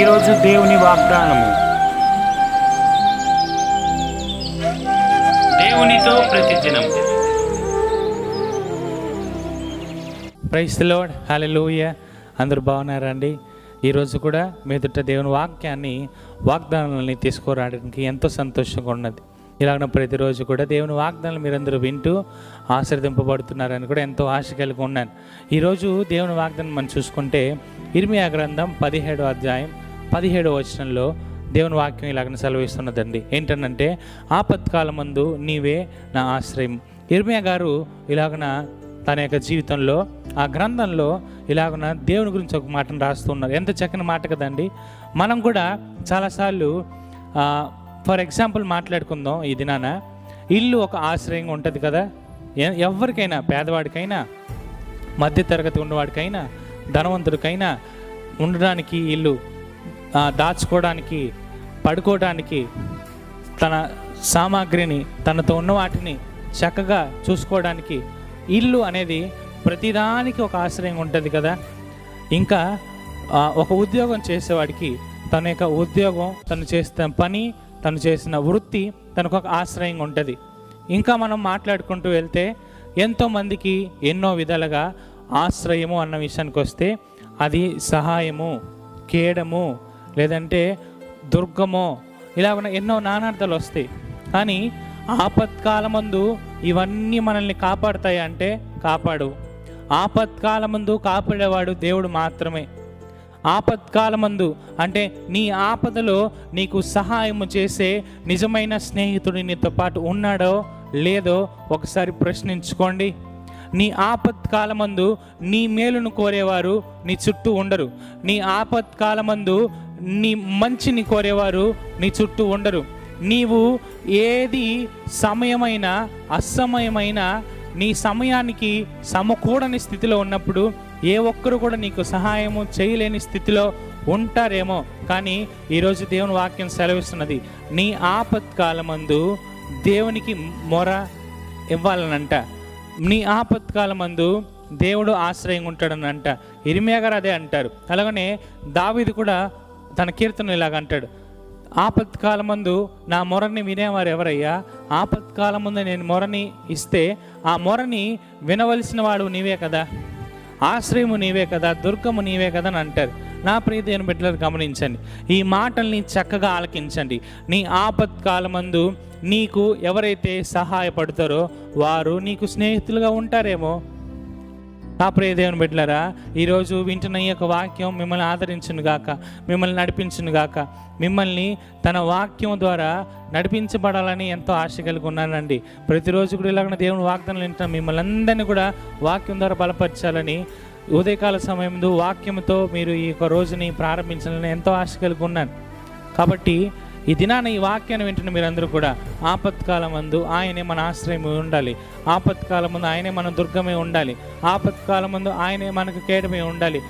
ఈరోజు దేవుని వాగ్దానము. దేవునితో ప్రతిదినం. Praise Lord hallelujah. అందరూ బాగున్నారండి? ఈరోజు కూడా మీదుట దేవుని వాక్యాన్ని వాగ్దానాలని తీసుకురావడానికి ఎంతో సంతోషంగా ఉన్నది. ఇలాగ ప్రతిరోజు కూడా దేవుని వాగ్దానాలు మీరందరూ వింటూ ఆశ్రదింపబడుతున్నారని కూడా ఎంతో ఆశ కలిగి ఉన్నాను. ఈరోజు దేవుని వాగ్దానం మనం చూసుకుంటే ఇర్మియా గ్రంథం పదిహేడో అధ్యాయం పదిహేడో వచనంలో దేవుని వాక్యం ఇలాగ సెలవిస్తున్నదండి. ఏంటనంటే ఆపత్కాలం మందు నీవే నా ఆశ్రయం. ఇర్మియా గారు ఇలాగన తన యొక్క జీవితంలో ఆ గ్రంథంలో ఇలాగున దేవుని గురించి ఒక మాటను రాస్తున్నారు ఎంత చక్కని మాట కదండి. మనం కూడా చాలాసార్లు ఫర్ ఎగ్జాంపుల్ మాట్లాడుకుందాం ఈ దినాన. ఇల్లు ఒక ఆశ్రయంగా ఉంటుంది కదా. ఎవరికైనా పేదవాడికైనా మధ్యతరగతి ఉన్నవాడికైనా ధనవంతుడికైనా ఉండడానికి ఇల్లు దాచుకోవడానికి పడుకోవడానికి తన సామాగ్రిని తనతో ఉన్న వాటిని చక్కగా చూసుకోవడానికి ఇల్లు అనేది ప్రతిదానికి ఒక ఆశ్రయం ఉంటుంది కదా. ఇంకా ఒక ఉద్యోగం చేసేవాడికి తన యొక్క ఉద్యోగం తను చేస్తున్న పని తను చేసిన వృత్తి తనకు ఒక ఆశ్రయంగా ఉంటుంది. ఇంకా మనం మాట్లాడుకుంటూ వెళ్తే ఎంతోమందికి ఎన్నో విధాలుగా ఆశ్రయము అన్న విషయానికి వస్తే అది సహాయము కేడము లేదంటే దుర్గమో ఇలా ఉన్న ఎన్నో నానార్థాలు వస్తాయి. కానీ ఆపత్కాలమందు ఇవన్నీ మనల్ని కాపాడుతాయి అంటే కాపాడు. ఆపత్కాలమందు కాపాడేవాడు దేవుడు మాత్రమే. ఆపత్కాలమందు. అంటే నీ ఆపదలో నీకు సహాయము చేసే నిజమైన స్నేహితుడు నీతో పాటు ఉన్నాడో లేదో ఒకసారి ప్రశ్నించుకోండి. నీ ఆపత్కాలమందు నీ మేలును కోరేవారు నీ చుట్టూ ఉండరు. నీ ఆపత్కాలమందు నీ మంచిని కోరేవారు నీ చుట్టూ ఉండరు. నీవు ఏది సమయమైన అసమయమైన నీ సమయానికి సమకూడని స్థితిలో ఉన్నప్పుడు ఏ ఒక్కరు కూడా నీకు సహాయము చేయలేని స్థితిలో ఉంటారేమో. కానీ ఈరోజు దేవుని వాక్యం సెలవిస్తున్నది నీ ఆపత్కాలమందు దేవునికి మొర ఇవ్వాలనంట. నీ ఆపత్కాలమందు దేవుడు ఆశ్రయం ఉంటాడని అంట ఇరిమియా గారు అదే అంటారు. అలాగనే దావిది కూడా తన కీర్తన ఇలాగ అంటాడు. ఆపత్కాలమందు నా మొరని వినేవారు ఎవరయ్యా? ఆపత్కాలముందు నేను మొరని ఇస్తే ఆ మొరని వినవలసిన వాడు నీవే కదా? ఆశ్రయము నీవే కదా? దుర్గము నీవే కదా అని అంటారు. నా ప్రియ బిడ్డలను గమనించండి. ఈ మాటల్ని చక్కగా ఆలకించండి. నీ ఆపత్కాలమందు నీకు ఎవరైతే సహాయపడతారో వారు నీకు స్నేహితులుగా ఉంటారేమో? నా ప్రియ దేవుని బిడ్డలారా ఈరోజు వింటున్న ఈ యొక్క వాక్యం మిమ్మల్ని ఆదరించును గాక మిమ్మల్ని నడిపించును గాక. మిమ్మల్ని తన వాక్యం ద్వారా నడిపించబడాలని ఎంతో ఆశ కలిగి ఉన్నానండి. ప్రతిరోజు కూడా ఇలాగ దేవుని వాగ్దానాలు వింటున్న మిమ్మల్ని అందరినీ కూడా వాక్యం ద్వారా బలపరచాలని ఉదయకాల సమయంలో వాక్యంతో మీరు ఈ యొక్క రోజుని ప్రారంభించాలని ఎంతో ఆశ కలిగి ఉన్నాను. కాబట్టి ఈ దినాన ఈ వాక్యాన్ని వింటున్న మీరందరూ కూడా ఆపత్కాలం మందు ఆయనే మన ఆశ్రయం ఉండాలి. ఆపత్కాలం ముందు ఆయనే మన దుర్గమే ఉండాలి. ఆపత్కాలం ముందు ఆయనే మనకు కేడమే ఉండాలి.